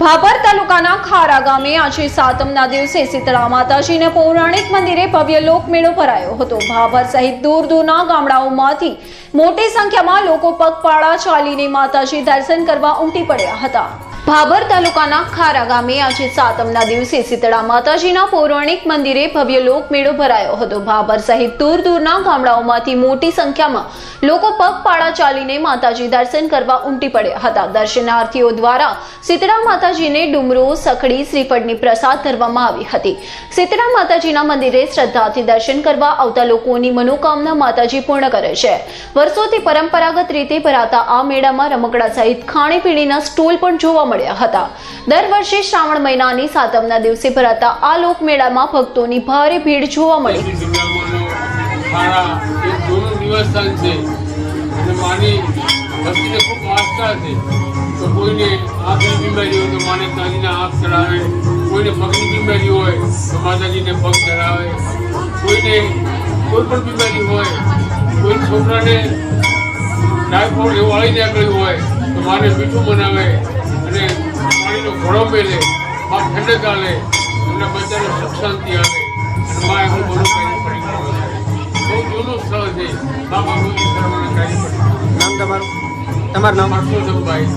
ભાભર તાલુકાના ખારા ગામે આજે સાતમના દિવસે શીતળા માતાજીના પૌરાણિક મંદિરે ભવ્ય લોકમેળો ભરાયો હતો. ભાભર સહિત દૂર દૂરના ગામડાઓમાંથી મોટી સંખ્યામાં લોકો પગપાળા ચાલીને માતાજી દર્શન કરવા ઉમટી પડ્યા હતા. ભાભર તાલુકાના ખારા ગામે આજે સાતમના દિવસે શીતળા માતાજીના પૌરાણિક મંદિરે ભવ્ય લોકમેળો ભરાયો હતો. ભાભર સહિત દૂર દૂરના ગામડાઓમાંથી મોટી સંખ્યામાં લોકો પગપાળા ચાલીને માતાજી દર્શન કરવા ઉમટી પડ્યા હતા. દર્શનાર્થીઓ દ્વારા શીતળા માતાજીને ડુમરો, સખડી, શ્રીફળની પ્રસાદ ધરવામાં આવી હતી. શીતળા માતાજીના મંદિરે શ્રદ્ધાથી દર્શન કરવા આવતા લોકોની મનોકામના માતાજી પૂર્ણ કરે છે. વર્ષોથી પરંપરાગત રીતે ભરાતા આ મેળામાં રમકડા સહિત ખાણીપીણીના સ્ટોલ પણ જોવા મળ્યા હતા. દર વર્ષે શ્રાવણ મહિનાની સાતમના દિવસે ભરાતા આ લોકમેળામાં ભક્તોની ભારે ભીડ જોવા મળી. તો કોઈને આંખની બીમારી હોય તો માને તાજીના આંખ ચડાવે. કોઈને પગની બીમારી હોય તો માતાજીને પગ ચડાવે કોઈને કોઈ પણ બીમારી હોય, કોઈ છોકરાને ટાઈફોઈડ એવું વાળી નીકળ્યું હોય તો માને મીઠું બનાવે. અને પાણીનો ઘોડો મેળે માં ઠંડક આલે એમના બધાને સુખ શાંતિ આવે અને માં એવું બધું કરી પડી બહુ જૂનું સ્થળ છે. મા બાપુજી સર્વના કાર્ય નામ તમારું? તમારું નામ? પરસોત્તમભાઈ